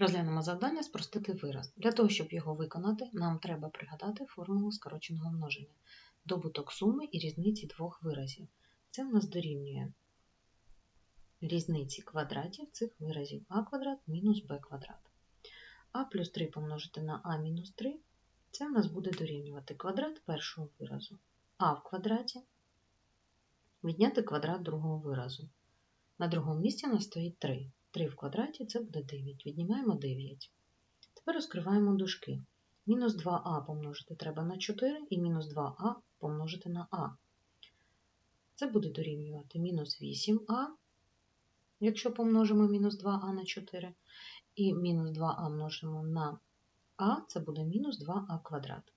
Розглянемо завдання спростити вираз. Для того, щоб його виконати, нам треба пригадати формулу скороченого множення, добуток суми і різниці двох виразів. Це в нас дорівнює різниці квадратів цих виразів а квадрат мінус b квадрат. а плюс 3 помножити на а мінус 3 це в нас буде дорівнювати квадрат першого виразу, а в квадраті відняти квадрат другого виразу. На другому місці у нас стоїть 3. 3 в квадраті це буде 9. Віднімаємо 9. Тепер розкриваємо дужки. Мінус 2а помножити треба на 4 і мінус 2а помножити на а. Це буде дорівнювати мінус 8а, якщо помножимо мінус 2а на 4, і мінус 2а множимо на а, це буде мінус 2а квадрат.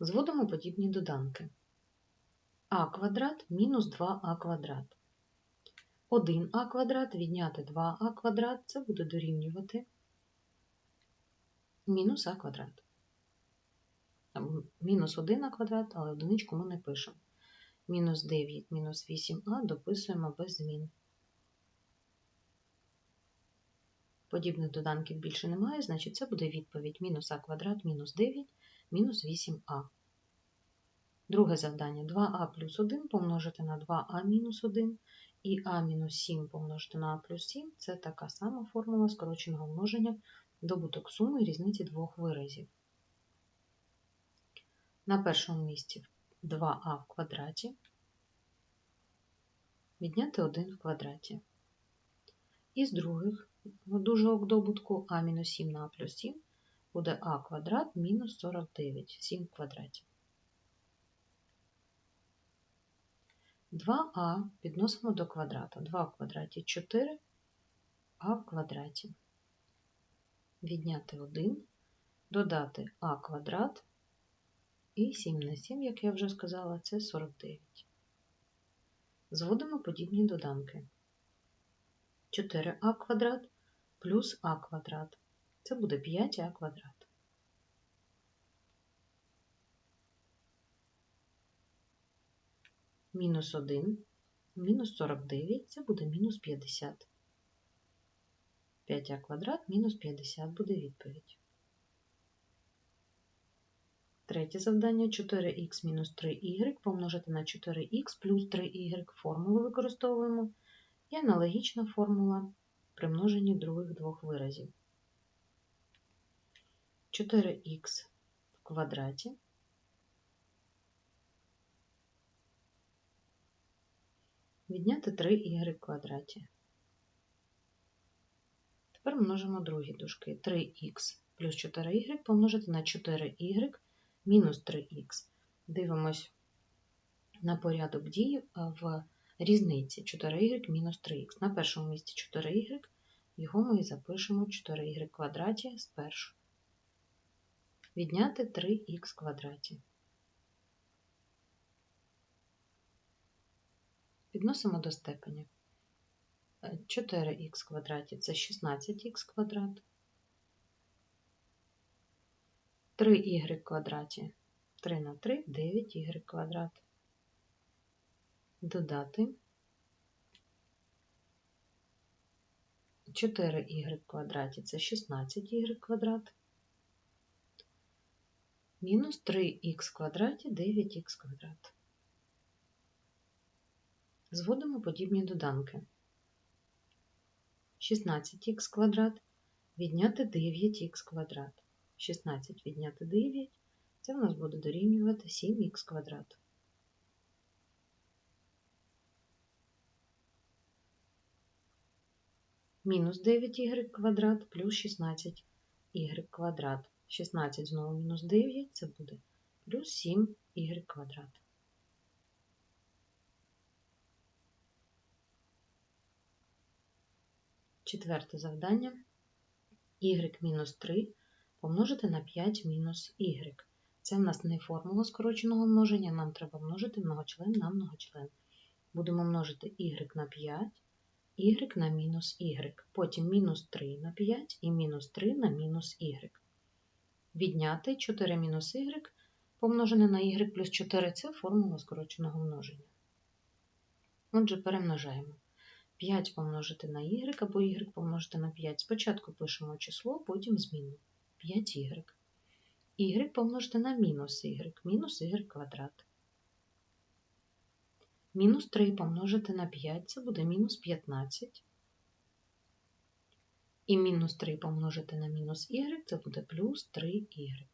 Зводимо подібні доданки. а квадрат мінус 2а квадрат. 1а квадрат відняти 2а квадрат це буде дорівнювати мінус а квадрат. Мінус 1а квадрат, але одиничку ми не пишемо. Мінус 9, мінус 8а дописуємо без змін. Подібних доданків більше немає, значить це буде відповідь мінус а квадрат мінус 9 мінус 8а. Друге завдання 2а плюс 1 помножити на 2а мінус 1 і а мінус 7 помножити на а плюс 7 це така сама формула скороченого множення добуток суми різниці двох виразів. На першому місці 2а в квадраті відняти 1 в квадраті. Із других дужок добутку а мінус 7 на а плюс 7 буде а квадрат мінус 49, 7 в квадраті. 2а підносимо до квадрата. 2 в квадраті 4, а в квадраті. Відняти 1, додати а квадрат і 7 на 7, як я вже сказала, це 49. Зводимо подібні доданки. 4а квадрат плюс а квадрат. Це буде 5а квадрат. Мінус 1, мінус 49, це буде мінус 50. 5а квадрат мінус 50 буде відповідь. Третє завдання 4х мінус 3y помножити на 4х плюс 3y. Формулу використовуємо. І аналогічна формула при множенні других двох виразів. 4х в квадраті відняти 3y в квадраті. Тепер множимо другі дужки. 3х плюс 4y помножити на 4y мінус 3х. Дивимось на порядок дій в різниці 4y мінус 3х. На першому місці 4y, його ми і запишемо 4y квадраті спершу. Відняти 3х квадраті. Підносимо до степеня. 4х квадраті це 16х квадрат. 3y квадраті 3 на 3 9y квадрат. Додати 4y квадраті це 16y квадрат. Мінус 3х квадраті 9х квадрат. Зводимо подібні доданки. 16х квадрат відняти 9х квадрат. 16 відняти 9, це в нас буде дорівнювати 7х квадрат. Мінус 9y квадрат плюс 16y квадрат. 16 знову мінус 9, це буде плюс 7y квадрат. Четверте завдання y мінус 3 помножити на 5 мінус y. Це в нас не формула скороченого множення, нам треба множити многочлен на многочлен. Будемо множити y на 5, y на мінус y, потім мінус 3 на 5 і мінус 3 на мінус y. Відняти 4 мінус y помножене на y плюс 4 це формула скороченого множення. Отже, перемножаємо. 5 помножити на y або y помножити на 5. Спочатку пишемо число, потім зміну. 5y. y помножити на мінус y, мінус y квадрат. Мінус 3 помножити на 5, це буде мінус 15. І мінус 3 помножити на мінус y, це буде плюс 3y.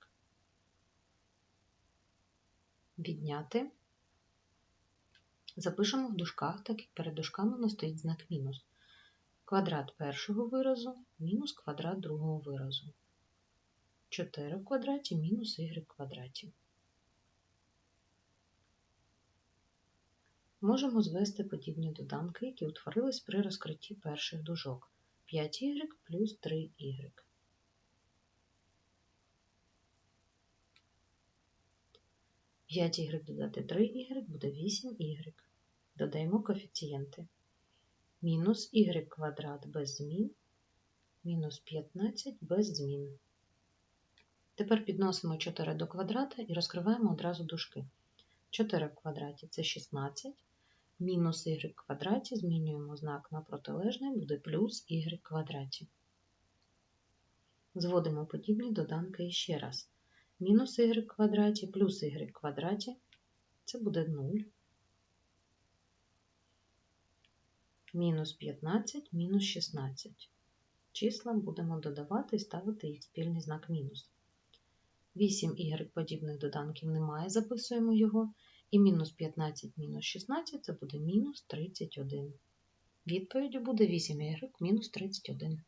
Відняти. Запишемо в дужках, так як перед дужками у нас стоїть знак мінус. Квадрат першого виразу мінус квадрат другого виразу. 4 в квадраті мінус y в квадраті. Можемо звести подібні доданки, які утворились при розкритті перших дужок. 5y плюс 3y. П'ять y додати 3y буде 8y. Додаємо коефіцієнти. Мінус y квадрат без змін, мінус 15 без змін. Тепер підносимо 4 до квадрата і розкриваємо одразу дужки. 4 в квадраті це 16, мінус y квадраті змінюємо знак на протилежний, буде плюс y квадраті. Зводимо подібні доданки ще раз. Мінус y квадраті плюс y квадраті це буде 0. Мінус 15, мінус 16. Числа будемо додавати і ставити їх спільний знак мінус. 8 y подібних доданків немає, записуємо його. І мінус 15 мінус 16 це буде мінус 31. Відповіддю буде 8 y мінус 31.